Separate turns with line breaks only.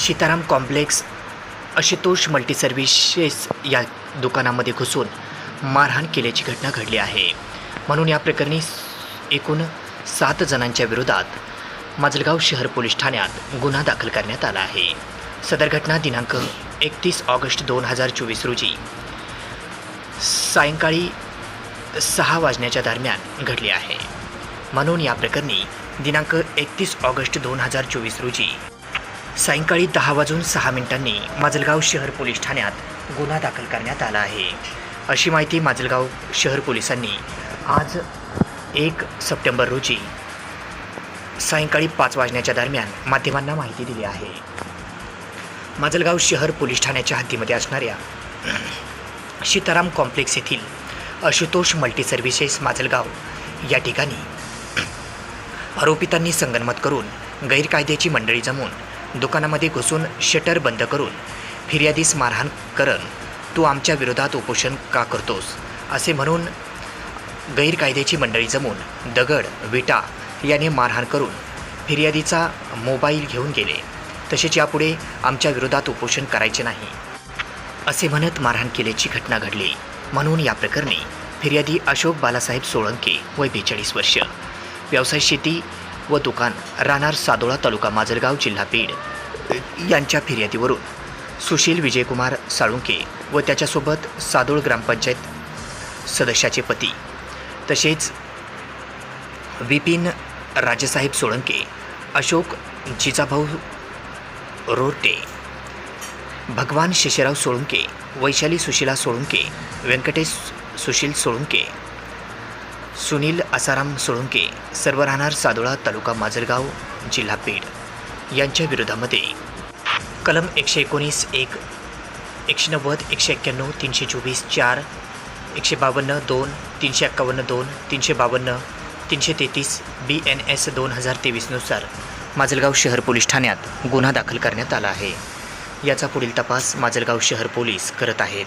Sitaram complex Ashutosh multi services या दुकानामध्ये घुसून मारहाण केल्याची घटना घडली आहे. म्हणून या प्रकरणी एकूण सात जणांच्या विरोधात माजलगाव शहर पोलीस ठाण्यात गुन्हा दाखल करण्यात आला आहे. सदर घटना दिनांक एकतीस ऑगस्ट दोन हजार चोवीस रोजी सायंकाळी सहा वाजण्याच्या दरम्यान घडली आहे. म्हणून या प्रकरणी दिनांक एकतीस ऑगस्ट दोन हजार चोवीस रोजी सायंकाळी दहा वाजून सहा मिनिटांनी माजलगाव शहर पोलीस ठाण्यात गुन्हा दाखल करण्यात आला आहे. अशी माहिती माजलगाव शहर पोलिसांनी आज एक सप्टेंबर रोजी सायंकाळी पाच वाजण्याच्या दरम्यान माध्यमांना माहिती दिली आहे. माजलगाव शहर पोलीस ठाण्याच्या हद्दीमध्ये असणाऱ्या सीताराम कॉम्प्लेक्स येथील आशुतोष मल्टी सर्व्हिसेस माजलगाव या ठिकाणी आरोपितांनी संगनमत करून गैरकायद्याची मंडळी जमून दुकानामध्ये घुसून शटर बंद करून फिर्यादीस मारहाण करण तू आमच्या विरोधात उपोषण का करतोस? असे म्हणून गैरकायद्याची मंडळी जमून दगड विटा याने मारहाण करून फिर्यादीचा मोबाईल घेऊन गेले. तसेच यापुढे आमच्या विरोधात उपोषण करायचे नाही. असे म्हणत मारहाण केल्याची घटना घडली. म्हणून या प्रकरणी फिर्यादी अशोक बालासाहेब सोळंके वय बेचाळीस वर्ष. व्यवसाय शेती व दुकान राहणार सादोळा तालुका माजलगाव जिल्हा बीड. यांच्या फिर्यादीवरून सुशील विजयकुमार साळुंके व त्याच्यासोबत सादोळ ग्रामपंचायत सदस्याचे पती तसेच विपिन राजेसाहेब सोळंके अशोक जिजाभाऊ रोटे भगवान शेषराव सोळुंके वैशाली सुशीला सोळुंके व्यंकटेश सुशील सोळुंके सुनील आसाराम सोळुंके सर्व राहणार सादोळा तालुका माजलगाव जिल्हा बीड. यांच्या विरोधामध्ये कलम एकशे एकोणीस एक एकशे नव्वद एकशे एक्क्याण्णव तीनशे चोवीस चार एकशे बावन्न दोन तीनशे एक्कावन्न दोन तीनशे बावन्न तीनशे तेहतीस बी एन एस दोन हजार तेवीसनुसार माजलगाव शहर पोलीस ठाण्यात गुन्हा दाखल करण्यात आला आहे. याचा पुढील तपास माजलगाव शहर पोलीस करत आहेत.